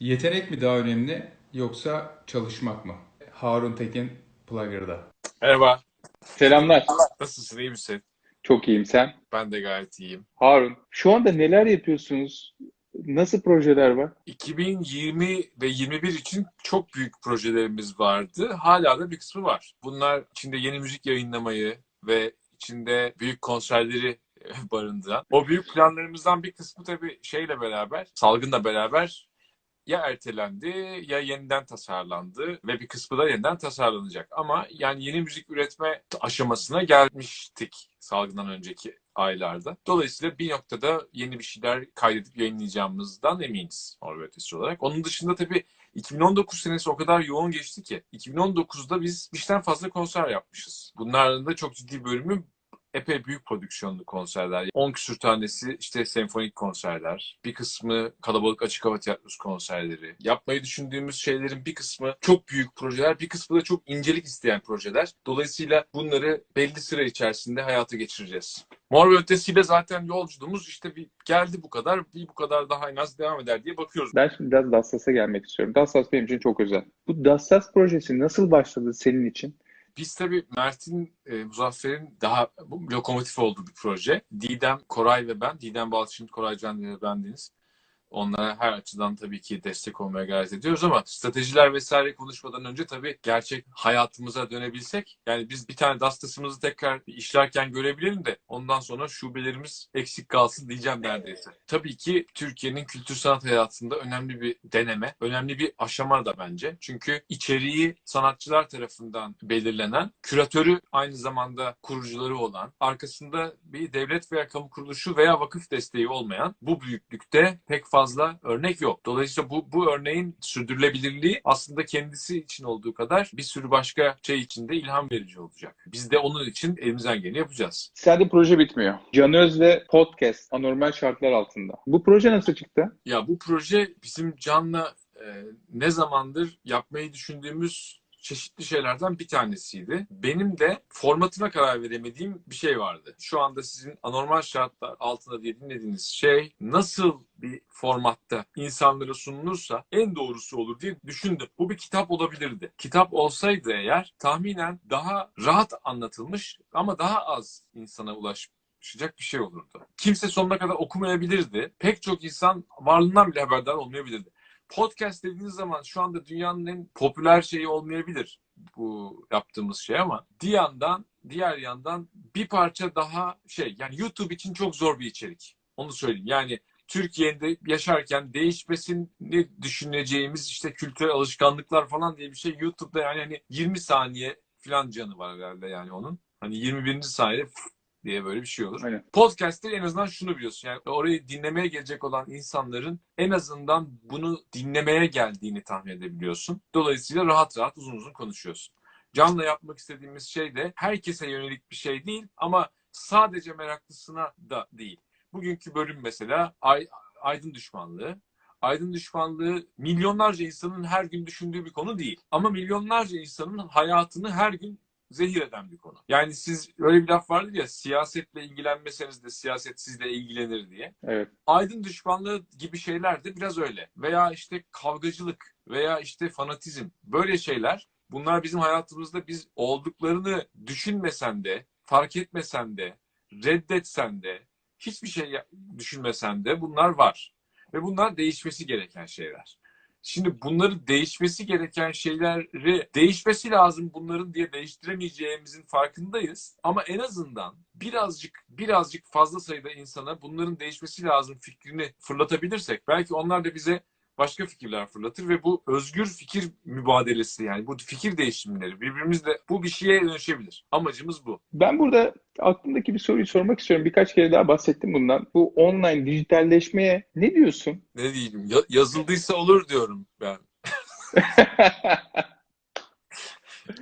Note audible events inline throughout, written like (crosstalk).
Yetenek mi daha önemli yoksa çalışmak mı? Harun Tekin Plugger'da. Merhaba. Selamlar. Nasılsın? iyi misin? Çok iyiyim sen. Ben de gayet iyiyim. Harun. Şu anda neler yapıyorsunuz? Nasıl projeler var? 2020 ve 21 için çok büyük projelerimiz vardı. Hala da bir kısmı var. Bunlar içinde yeni müzik yayınlamayı ve içinde büyük konserleri (laughs) barındıran. O büyük planlarımızdan bir kısmı tabii şeyle beraber, salgınla beraber ya ertelendi ya yeniden tasarlandı ve bir kısmı da yeniden tasarlanacak. Ama yani yeni müzik üretme aşamasına gelmiştik salgından önceki aylarda. Dolayısıyla bir noktada yeni bir şeyler kaydedip yayınlayacağımızdan eminiz Ötesi olarak. Onun dışında tabii 2019 senesi o kadar yoğun geçti ki 2019'da biz işten fazla konser yapmışız. Bunların da çok ciddi bölümü epey büyük prodüksiyonlu konserler. 10 küsür tanesi işte senfonik konserler. Bir kısmı kalabalık açık hava tiyatrosu konserleri. Yapmayı düşündüğümüz şeylerin bir kısmı çok büyük projeler, bir kısmı da çok incelik isteyen projeler. Dolayısıyla bunları belli süre içerisinde hayata geçireceğiz. Mor ve Ötesi'yle zaten yolculuğumuz işte bir geldi bu kadar, bir bu kadar daha en az devam eder diye bakıyoruz. Ben şimdi biraz Dassas'a gelmek istiyorum. Dassas benim için çok özel. Bu Dassas projesi nasıl başladı senin için? Biz tabii Mert'in, e, Muzaffer'in daha bu lokomotif olduğu bir proje. Didem, Koray ve ben, Didem Balçın, Koray Can ve bendeniz. Onlara her açıdan tabii ki destek olmaya gayret ediyoruz ama stratejiler vesaire konuşmadan önce tabii gerçek hayatımıza dönebilsek yani biz bir tane dastasımızı tekrar işlerken görebilelim de ondan sonra şubelerimiz eksik kalsın diyeceğim neredeyse. Tabii ki Türkiye'nin kültür sanat hayatında önemli bir deneme, önemli bir aşama da bence. Çünkü içeriği sanatçılar tarafından belirlenen, küratörü aynı zamanda kurucuları olan, arkasında bir devlet veya kamu kuruluşu veya vakıf desteği olmayan bu büyüklükte pek fazla fazla örnek yok. Dolayısıyla bu, bu örneğin sürdürülebilirliği aslında kendisi için olduğu kadar bir sürü başka şey için de ilham verici olacak. Biz de onun için elimizden geleni yapacağız. Sadece proje bitmiyor. Canöz ve podcast anormal şartlar altında. Bu proje nasıl çıktı? Ya bu proje bizim Can'la e, ne zamandır yapmayı düşündüğümüz çeşitli şeylerden bir tanesiydi. Benim de formatına karar veremediğim bir şey vardı. Şu anda sizin anormal şartlar altında diye dinlediğiniz şey nasıl bir formatta insanlara sunulursa en doğrusu olur diye düşündüm. Bu bir kitap olabilirdi. Kitap olsaydı eğer tahminen daha rahat anlatılmış ama daha az insana ulaşacak bir şey olurdu. Kimse sonuna kadar okumayabilirdi. Pek çok insan varlığından bile haberdar olmayabilirdi podcast dediğiniz zaman şu anda dünyanın en popüler şeyi olmayabilir bu yaptığımız şey ama bir yandan diğer yandan bir parça daha şey yani YouTube için çok zor bir içerik. Onu söyleyeyim. Yani Türkiye'de yaşarken değişmesini düşüneceğimiz işte kültürel alışkanlıklar falan diye bir şey YouTube'da yani hani 20 saniye falan canı var herhalde yani onun. Hani 21. saniye diye böyle bir şey olur. Aynen. Podcast'te en azından şunu biliyorsun. Yani orayı dinlemeye gelecek olan insanların en azından bunu dinlemeye geldiğini tahmin edebiliyorsun. Dolayısıyla rahat rahat uzun uzun konuşuyorsun. Can'la yapmak istediğimiz şey de herkese yönelik bir şey değil ama sadece meraklısına da değil. Bugünkü bölüm mesela ay, aydın düşmanlığı. Aydın düşmanlığı milyonlarca insanın her gün düşündüğü bir konu değil. Ama milyonlarca insanın hayatını her gün zehir eden bir konu. Yani siz öyle bir laf vardır ya siyasetle ilgilenmeseniz de siyaset sizle ilgilenir diye. Evet. Aydın düşmanlığı gibi şeyler de biraz öyle. Veya işte kavgacılık veya işte fanatizm böyle şeyler bunlar bizim hayatımızda biz olduklarını düşünmesen de fark etmesen de reddetsen de hiçbir şey düşünmesen de bunlar var. Ve bunlar değişmesi gereken şeyler. Şimdi bunları değişmesi gereken şeyleri değişmesi lazım bunların diye değiştiremeyeceğimizin farkındayız. Ama en azından birazcık birazcık fazla sayıda insana bunların değişmesi lazım fikrini fırlatabilirsek belki onlar da bize başka fikirler fırlatır ve bu özgür fikir mübadelesi yani bu fikir değişimleri birbirimizle bu bir şeye dönüşebilir. Amacımız bu. Ben burada aklımdaki bir soruyu sormak istiyorum. Birkaç kere daha bahsettim bundan. Bu online dijitalleşmeye ne diyorsun? Ne diyeyim? Ya, yazıldıysa olur diyorum ben. (laughs)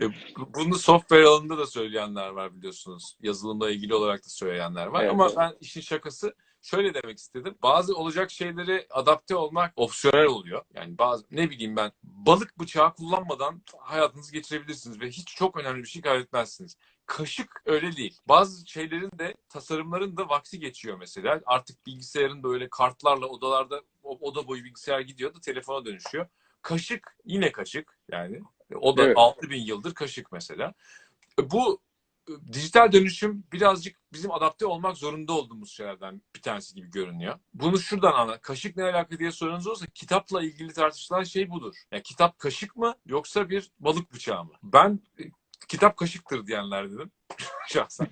E, bunu software alanında da söyleyenler var biliyorsunuz. Yazılımla ilgili olarak da söyleyenler var. Evet, Ama ben işin şakası şöyle demek istedim. Bazı olacak şeyleri adapte olmak opsiyonel oluyor. Yani bazı ne bileyim ben balık bıçağı kullanmadan hayatınızı geçirebilirsiniz ve hiç çok önemli bir şey kaybetmezsiniz. Kaşık öyle değil. Bazı şeylerin de tasarımların da vaksi geçiyor mesela. Artık bilgisayarın böyle kartlarla odalarda oda boyu bilgisayar gidiyor da telefona dönüşüyor. Kaşık yine kaşık yani. O da Evet. 6000 yıldır kaşık mesela. Bu dijital dönüşüm birazcık bizim adapte olmak zorunda olduğumuz şeylerden bir tanesi gibi görünüyor. Bunu şuradan anla. Kaşık ne alaka diye sorunuz olursa kitapla ilgili tartışılan şey budur. Yani kitap kaşık mı yoksa bir balık bıçağı mı? Ben e, kitap kaşıktır diyenler dedim (laughs) şahsen.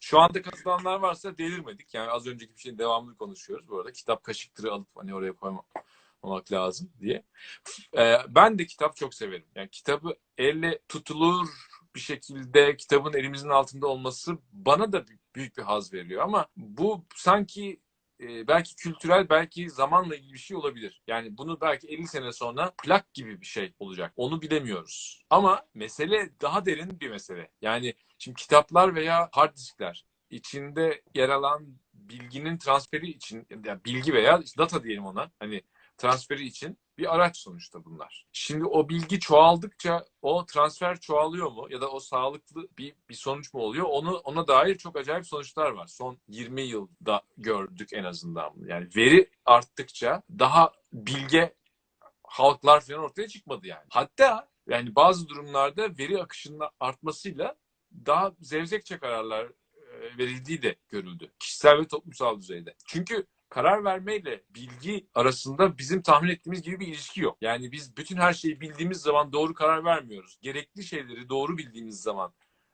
Şu anda katılanlar varsa delirmedik. Yani az önceki bir şeyin devamını konuşuyoruz. Bu arada kitap kaşıktırı alıp hani oraya koymamak lazım diye. Ee, ben de kitap çok severim. Yani kitabı elle tutulur bir şekilde kitabın elimizin altında olması bana da büyük bir haz veriyor. Ama bu sanki e, belki kültürel belki zamanla ilgili bir şey olabilir. Yani bunu belki 50 sene sonra plak gibi bir şey olacak. Onu bilemiyoruz. Ama mesele daha derin bir mesele. Yani şimdi kitaplar veya hard diskler içinde yer alan bilginin transferi için yani bilgi veya data diyelim ona hani transferi için bir araç sonuçta bunlar. Şimdi o bilgi çoğaldıkça o transfer çoğalıyor mu ya da o sağlıklı bir, bir sonuç mu oluyor? Onu ona dair çok acayip sonuçlar var. Son 20 yılda gördük en azından. Yani veri arttıkça daha bilge halklar falan ortaya çıkmadı yani. Hatta yani bazı durumlarda veri akışının artmasıyla daha zevzekçe kararlar e, verildiği de görüldü. Kişisel ve toplumsal düzeyde. Çünkü karar vermeyle bilgi arasında bizim tahmin ettiğimiz gibi bir ilişki yok. Yani biz bütün her şeyi bildiğimiz zaman doğru karar vermiyoruz. Gerekli şeyleri doğru bildiğimiz zaman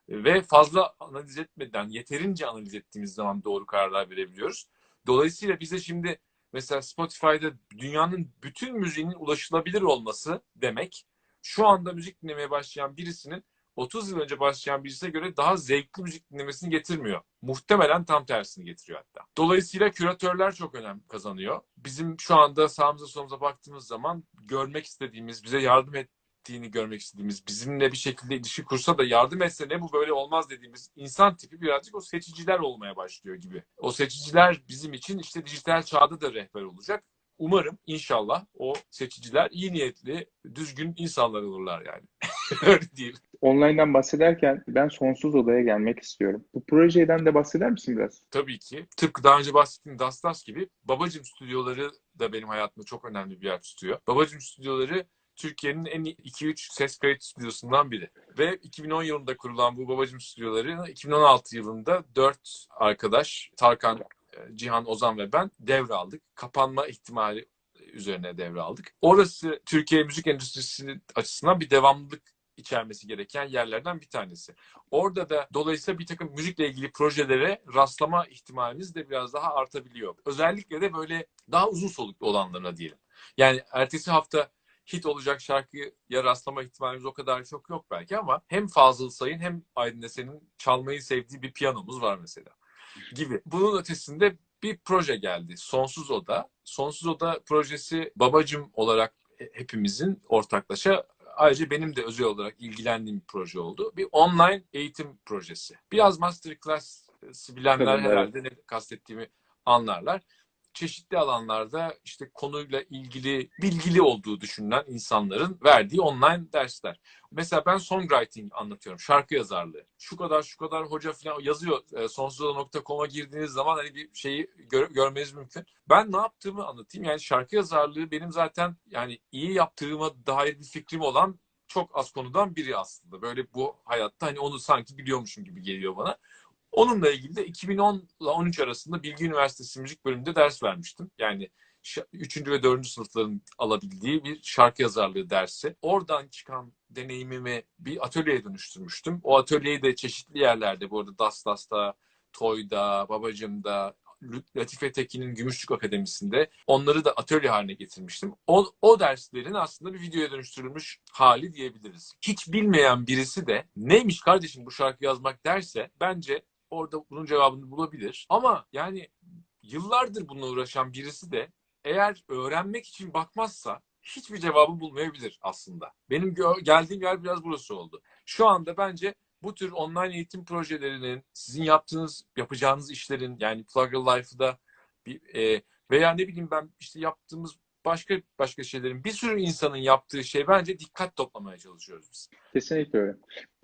ve fazla analiz etmeden, yeterince analiz ettiğimiz zaman doğru kararlar verebiliyoruz. Dolayısıyla bize şimdi mesela Spotify'da dünyanın bütün müziğinin ulaşılabilir olması demek şu anda müzik dinlemeye başlayan birisinin 30 yıl önce başlayan birisine göre daha zevkli müzik dinlemesini getirmiyor. Muhtemelen tam tersini getiriyor hatta. Dolayısıyla küratörler çok önem kazanıyor. Bizim şu anda sağımıza solumuza baktığımız zaman görmek istediğimiz, bize yardım ettiğini görmek istediğimiz, bizimle bir şekilde ilişki kursa da yardım etse ne bu böyle olmaz dediğimiz insan tipi birazcık o seçiciler olmaya başlıyor gibi. O seçiciler bizim için işte dijital çağda da rehber olacak. Umarım inşallah o seçiciler iyi niyetli, düzgün insanlar olurlar yani. (laughs) Öyle değil. Online'dan bahsederken ben sonsuz odaya gelmek istiyorum. Bu projeden de bahseder misin biraz? Tabii ki. Tıpkı daha önce bahsettiğim Dastas gibi Babacım stüdyoları da benim hayatımda çok önemli bir yer tutuyor. Babacım stüdyoları Türkiye'nin en 2-3 ses kayıt stüdyosundan biri. Ve 2010 yılında kurulan bu Babacım stüdyoları 2016 yılında 4 arkadaş Tarkan, Cihan, Ozan ve ben devraldık. Kapanma ihtimali üzerine devraldık. Orası Türkiye müzik endüstrisi açısından bir devamlılık içermesi gereken yerlerden bir tanesi. Orada da dolayısıyla bir takım müzikle ilgili projelere rastlama ihtimalimiz de biraz daha artabiliyor. Özellikle de böyle daha uzun soluklu olanlarına diyelim. Yani ertesi hafta hit olacak şarkıya rastlama ihtimalimiz o kadar çok yok belki ama hem Fazıl Say'ın hem Aydın Esen'in çalmayı sevdiği bir piyanomuz var mesela gibi. Bunun ötesinde bir proje geldi. Sonsuz Oda. Sonsuz Oda projesi babacım olarak hepimizin ortaklaşa ayrıca benim de özel olarak ilgilendiğim bir proje oldu. Bir online eğitim projesi. Biraz masterclass bilenler Tabii, evet. herhalde ne kastettiğimi anlarlar. Çeşitli alanlarda işte konuyla ilgili bilgili olduğu düşünülen insanların verdiği online dersler. Mesela ben songwriting anlatıyorum. Şarkı yazarlığı. Şu kadar şu kadar hoca falan yazıyor. E, sonsuza.com'a girdiğiniz zaman hani bir şeyi gör, görmeniz mümkün. Ben ne yaptığımı anlatayım. Yani şarkı yazarlığı benim zaten yani iyi yaptığıma dair bir fikrim olan çok az konudan biri aslında. Böyle bu hayatta hani onu sanki biliyormuşum gibi geliyor bana. Onunla ilgili de 2010 ile 13 arasında Bilgi Üniversitesi Müzik Bölümünde ders vermiştim. Yani 3. ve 4. sınıfların alabildiği bir şarkı yazarlığı dersi. Oradan çıkan deneyimimi bir atölyeye dönüştürmüştüm. O atölyeyi de çeşitli yerlerde bu arada Dastas'ta, Toy'da, Babacım'da, Latife Tekin'in Gümüşlük Akademisi'nde onları da atölye haline getirmiştim. O, o derslerin aslında bir videoya dönüştürülmüş hali diyebiliriz. Hiç bilmeyen birisi de neymiş kardeşim bu şarkı yazmak derse bence orada bunun cevabını bulabilir. Ama yani yıllardır bununla uğraşan birisi de eğer öğrenmek için bakmazsa hiçbir cevabı bulmayabilir aslında. Benim geldiğim yer biraz burası oldu. Şu anda bence bu tür online eğitim projelerinin, sizin yaptığınız, yapacağınız işlerin yani Plugger Life'da bir, e, veya ne bileyim ben işte yaptığımız başka başka şeylerin bir sürü insanın yaptığı şey bence dikkat toplamaya çalışıyoruz biz. Kesinlikle öyle.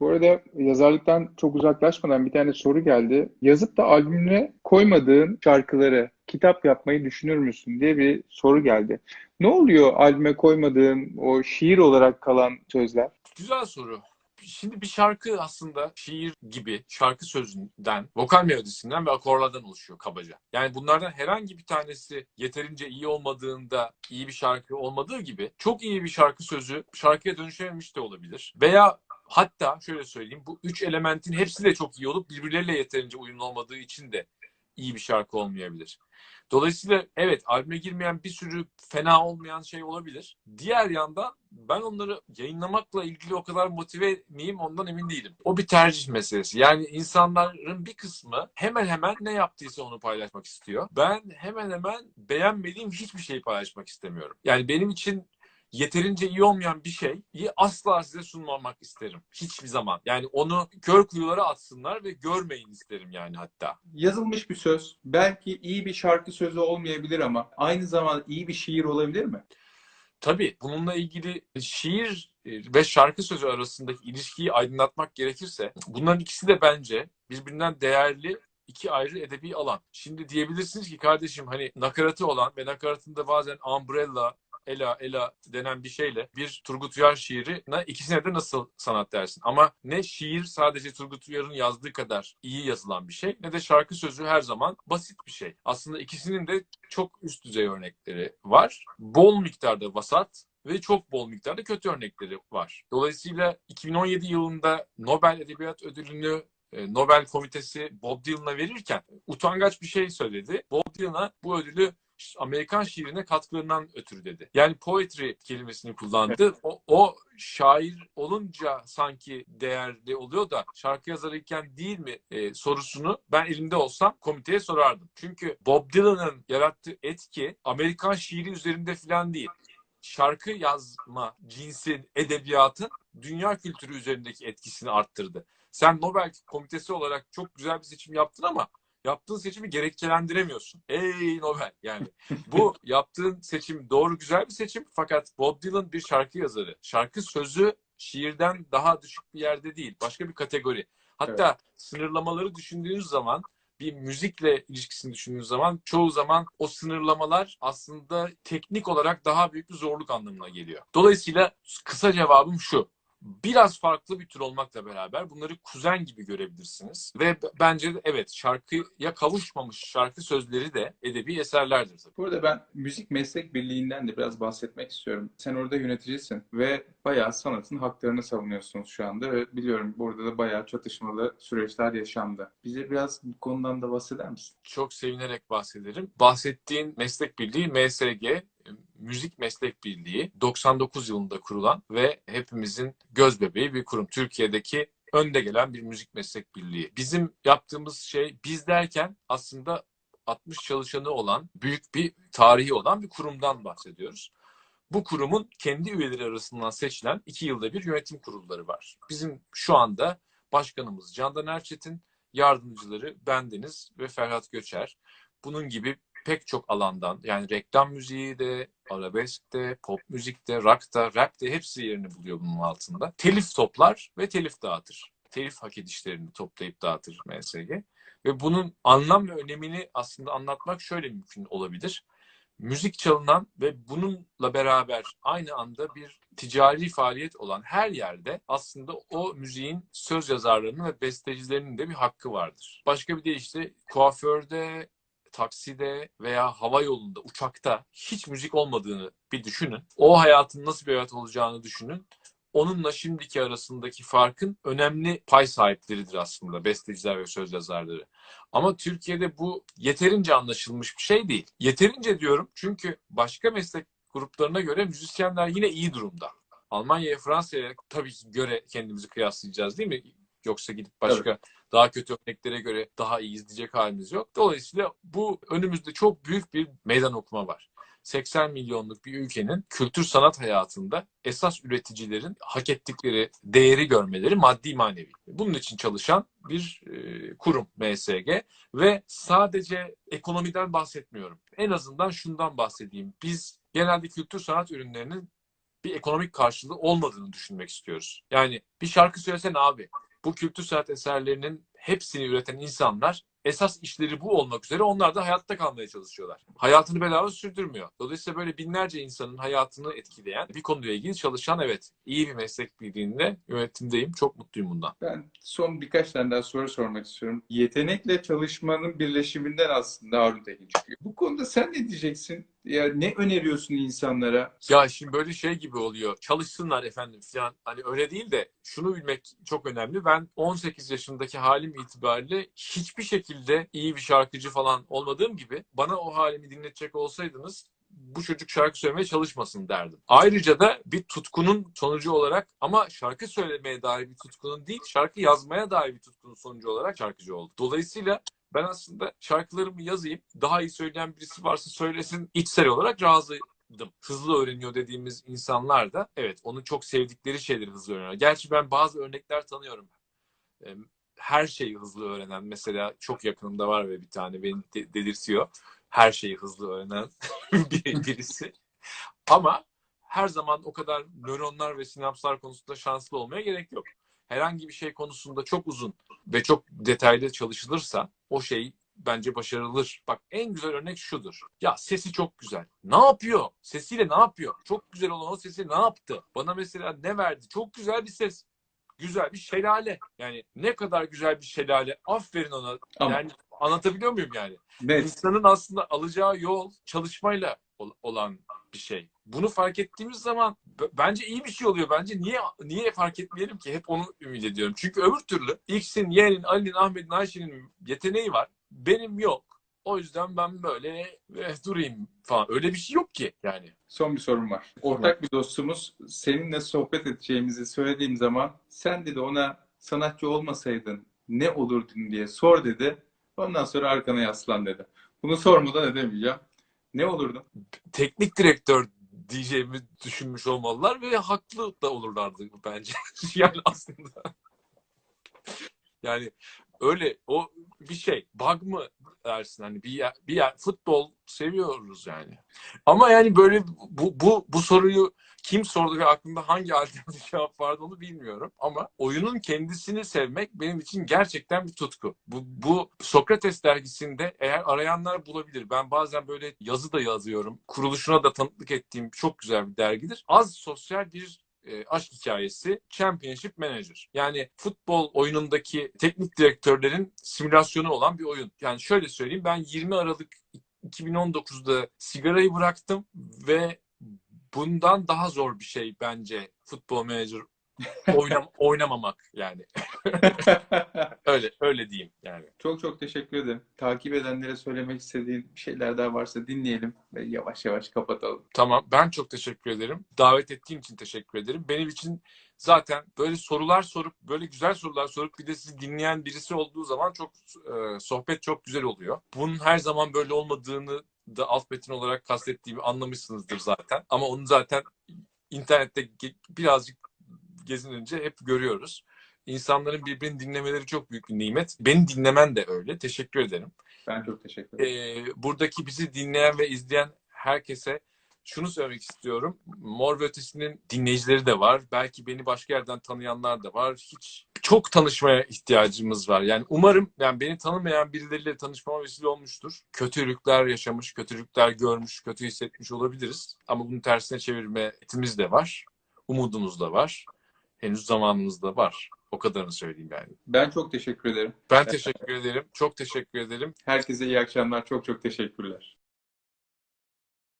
Bu arada yazarlıktan çok uzaklaşmadan bir tane soru geldi. Yazıp da albümüne koymadığın şarkıları kitap yapmayı düşünür müsün diye bir soru geldi. Ne oluyor albüme koymadığın o şiir olarak kalan sözler? Güzel soru. Şimdi bir şarkı aslında şiir gibi şarkı sözünden, vokal melodisinden ve akorlardan oluşuyor kabaca. Yani bunlardan herhangi bir tanesi yeterince iyi olmadığında iyi bir şarkı olmadığı gibi çok iyi bir şarkı sözü şarkıya dönüşememiş de olabilir. Veya hatta şöyle söyleyeyim bu üç elementin hepsi de çok iyi olup birbirleriyle yeterince uyumlu olmadığı için de iyi bir şarkı olmayabilir. Dolayısıyla evet albüme girmeyen bir sürü fena olmayan şey olabilir. Diğer yandan ben onları yayınlamakla ilgili o kadar motive miyim ondan emin değilim. O bir tercih meselesi. Yani insanların bir kısmı hemen hemen ne yaptıysa onu paylaşmak istiyor. Ben hemen hemen beğenmediğim hiçbir şeyi paylaşmak istemiyorum. Yani benim için yeterince iyi olmayan bir şeyi asla size sunmamak isterim. Hiçbir zaman. Yani onu kör kuyulara atsınlar ve görmeyin isterim yani hatta. Yazılmış bir söz belki iyi bir şarkı sözü olmayabilir ama aynı zamanda iyi bir şiir olabilir mi? Tabii bununla ilgili şiir ve şarkı sözü arasındaki ilişkiyi aydınlatmak gerekirse bunların ikisi de bence birbirinden değerli iki ayrı edebi alan. Şimdi diyebilirsiniz ki kardeşim hani nakaratı olan ve nakaratında bazen umbrella, ela, ela denen bir şeyle bir Turgut Uyar şiirine ikisine de nasıl sanat dersin? Ama ne şiir sadece Turgut Uyar'ın yazdığı kadar iyi yazılan bir şey ne de şarkı sözü her zaman basit bir şey. Aslında ikisinin de çok üst düzey örnekleri var. Bol miktarda vasat ve çok bol miktarda kötü örnekleri var. Dolayısıyla 2017 yılında Nobel Edebiyat Ödülünü e, Nobel Komitesi Bob Dylan'a verirken utangaç bir şey söyledi. Bob Dylan'a bu ödülü Amerikan şiirine katkılarından ötürü dedi. Yani poetry kelimesini kullandı. O, o şair olunca sanki değerli oluyor da şarkı yazarıyken değil mi e, sorusunu ben elimde olsam komiteye sorardım. Çünkü Bob Dylan'ın yarattığı etki Amerikan şiiri üzerinde falan değil şarkı yazma cinsin, edebiyatın dünya kültürü üzerindeki etkisini arttırdı. Sen Nobel komitesi olarak çok güzel bir seçim yaptın ama yaptığın seçimi gerekçelendiremiyorsun. Ey Nobel yani (laughs) bu yaptığın seçim doğru güzel bir seçim fakat Bob Dylan bir şarkı yazarı. Şarkı sözü şiirden daha düşük bir yerde değil. Başka bir kategori. Hatta evet. sınırlamaları düşündüğünüz zaman bir müzikle ilişkisini düşündüğünüz zaman çoğu zaman o sınırlamalar aslında teknik olarak daha büyük bir zorluk anlamına geliyor. Dolayısıyla kısa cevabım şu biraz farklı bir tür olmakla beraber bunları kuzen gibi görebilirsiniz. Ve bence de evet şarkıya kavuşmamış şarkı sözleri de edebi eserlerdir. Tabii. Burada ben müzik meslek birliğinden de biraz bahsetmek istiyorum. Sen orada yöneticisin ve bayağı sanatın haklarını savunuyorsunuz şu anda ve biliyorum burada da bayağı çatışmalı süreçler yaşandı. Bize biraz bu konudan da bahseder misin? Çok sevinerek bahsederim. Bahsettiğin meslek birliği MSG Müzik Meslek Birliği 99 yılında kurulan ve hepimizin göz bebeği bir kurum. Türkiye'deki önde gelen bir müzik meslek birliği. Bizim yaptığımız şey biz derken aslında 60 çalışanı olan, büyük bir tarihi olan bir kurumdan bahsediyoruz. Bu kurumun kendi üyeleri arasından seçilen iki yılda bir yönetim kurulları var. Bizim şu anda başkanımız Candan Erçetin, yardımcıları bendeniz ve Ferhat Göçer. Bunun gibi pek çok alandan yani reklam müziği de, arabesk de, pop müzik de, rock da, rap de hepsi yerini buluyor bunun altında. Telif toplar ve telif dağıtır. Telif hak edişlerini toplayıp dağıtır MSG. Ve bunun anlam ve önemini aslında anlatmak şöyle mümkün olabilir. Müzik çalınan ve bununla beraber aynı anda bir ticari faaliyet olan her yerde aslında o müziğin söz yazarlarının ve bestecilerinin de bir hakkı vardır. Başka bir deyişle kuaförde, takside veya hava yolunda, uçakta hiç müzik olmadığını bir düşünün. O hayatın nasıl bir hayat olacağını düşünün. Onunla şimdiki arasındaki farkın önemli pay sahipleridir aslında besteciler ve söz yazarları. Ama Türkiye'de bu yeterince anlaşılmış bir şey değil. Yeterince diyorum çünkü başka meslek gruplarına göre müzisyenler yine iyi durumda. Almanya'ya, Fransa'ya tabii ki göre kendimizi kıyaslayacağız değil mi? Yoksa gidip başka evet. Daha kötü örneklere göre daha iyi izleyecek halimiz yok. Dolayısıyla bu önümüzde çok büyük bir meydan okuma var. 80 milyonluk bir ülkenin kültür sanat hayatında esas üreticilerin hak ettikleri değeri görmeleri maddi manevi. Bunun için çalışan bir e, kurum MSG ve sadece ekonomiden bahsetmiyorum. En azından şundan bahsedeyim. Biz genelde kültür sanat ürünlerinin bir ekonomik karşılığı olmadığını düşünmek istiyoruz. Yani bir şarkı söylesene abi. Bu kültür sanat eserlerinin hepsini üreten insanlar esas işleri bu olmak üzere onlar da hayatta kalmaya çalışıyorlar. Hayatını bedava sürdürmüyor. Dolayısıyla böyle binlerce insanın hayatını etkileyen bir konuyla ilgili çalışan evet iyi bir meslek bildiğinde yönetimdeyim. Çok mutluyum bundan. Ben son birkaç tane daha soru sormak istiyorum. Yetenekle çalışmanın birleşiminden aslında Harun Tekin çıkıyor. Bu konuda sen ne diyeceksin? Ya ne öneriyorsun insanlara? Ya şimdi böyle şey gibi oluyor. Çalışsınlar efendim falan. Hani öyle değil de şunu bilmek çok önemli. Ben 18 yaşındaki halim itibariyle hiçbir şekilde iyi bir şarkıcı falan olmadığım gibi bana o halimi dinletecek olsaydınız bu çocuk şarkı söylemeye çalışmasın derdim. Ayrıca da bir tutkunun sonucu olarak ama şarkı söylemeye dair bir tutkunun değil, şarkı yazmaya dair bir tutkunun sonucu olarak şarkıcı oldum. Dolayısıyla ben aslında şarkılarımı yazayım, daha iyi söyleyen birisi varsa söylesin içsel olarak razıydım. Hızlı öğreniyor dediğimiz insanlar da evet onu çok sevdikleri şeyleri hızlı öğreniyor. Gerçi ben bazı örnekler tanıyorum. Her şeyi hızlı öğrenen mesela çok yakınımda var ve bir tane beni de- delirtiyor. Her şeyi hızlı öğrenen (laughs) bir- birisi. Ama her zaman o kadar nöronlar ve sinapslar konusunda şanslı olmaya gerek yok. Herhangi bir şey konusunda çok uzun ve çok detaylı çalışılırsa o şey bence başarılır. Bak en güzel örnek şudur. Ya sesi çok güzel. Ne yapıyor? Sesiyle ne yapıyor? Çok güzel olan o sesi ne yaptı? Bana mesela ne verdi? Çok güzel bir ses. Güzel bir şelale. Yani ne kadar güzel bir şelale. Aferin ona. Ama- Yani anlatabiliyor muyum yani? Net. İnsanın aslında alacağı yol çalışmayla ol- olan bir şey. Bunu fark ettiğimiz zaman bence iyi bir şey oluyor. Bence niye niye fark etmeyelim ki? Hep onu ümit ediyorum. Çünkü öbür türlü X'in, Y'nin, Ali'nin, Ahmet'in, Ayşe'nin yeteneği var. Benim yok. O yüzden ben böyle eh, durayım falan. Öyle bir şey yok ki yani. Son bir sorum var. Ortak bir dostumuz seninle sohbet edeceğimizi söylediğim zaman sen dedi ona sanatçı olmasaydın ne olurdun diye sor dedi. Ondan sonra arkana yaslan dedi. Bunu sormadan edemeyeceğim. Ne olurdun? Teknik direktör diyeceğimi düşünmüş olmalılar ve haklı da olurlardı bence. (laughs) yani aslında. Yani öyle o bir şey. Bug mı dersin hani bir yer, bir yer futbol seviyoruz yani. Ama yani böyle bu bu bu soruyu kim sordu ve aklında hangi alternatif (laughs) cevap vardı onu bilmiyorum. Ama oyunun kendisini sevmek benim için gerçekten bir tutku. Bu, bu Sokrates dergisinde eğer arayanlar bulabilir. Ben bazen böyle yazı da yazıyorum. Kuruluşuna da tanıklık ettiğim çok güzel bir dergidir. Az sosyal bir e, aşk hikayesi Championship Manager. Yani futbol oyunundaki teknik direktörlerin simülasyonu olan bir oyun. Yani şöyle söyleyeyim ben 20 Aralık 2019'da sigarayı bıraktım ve bundan daha zor bir şey bence futbol manager oynam (laughs) oynamamak yani. (laughs) öyle öyle diyeyim yani. Çok çok teşekkür ederim. Takip edenlere söylemek istediğin bir şeyler daha varsa dinleyelim ve yavaş yavaş kapatalım. Tamam ben çok teşekkür ederim. Davet ettiğin için teşekkür ederim. Benim için zaten böyle sorular sorup böyle güzel sorular sorup bir de sizi dinleyen birisi olduğu zaman çok e, sohbet çok güzel oluyor. Bunun her zaman böyle olmadığını da alt metin olarak kastettiğimi anlamışsınızdır zaten. Ama onu zaten internette birazcık gezinince hep görüyoruz. İnsanların birbirini dinlemeleri çok büyük bir nimet. Beni dinlemen de öyle. Teşekkür ederim. Ben çok teşekkür ederim. Ee, buradaki bizi dinleyen ve izleyen herkese şunu söylemek istiyorum. Mor ve Ötesi'nin dinleyicileri de var. Belki beni başka yerden tanıyanlar da var. Hiç çok tanışmaya ihtiyacımız var. Yani umarım yani beni tanımayan birileriyle tanışmama vesile olmuştur. Kötülükler yaşamış, kötülükler görmüş, kötü hissetmiş olabiliriz. Ama bunun tersine çevirme etimiz de var. Umudumuz da var. Henüz zamanımız da var. O kadarını söyleyeyim yani. Ben çok teşekkür ederim. Ben teşekkür ederim. Çok teşekkür ederim. Herkese iyi akşamlar. Çok çok teşekkürler.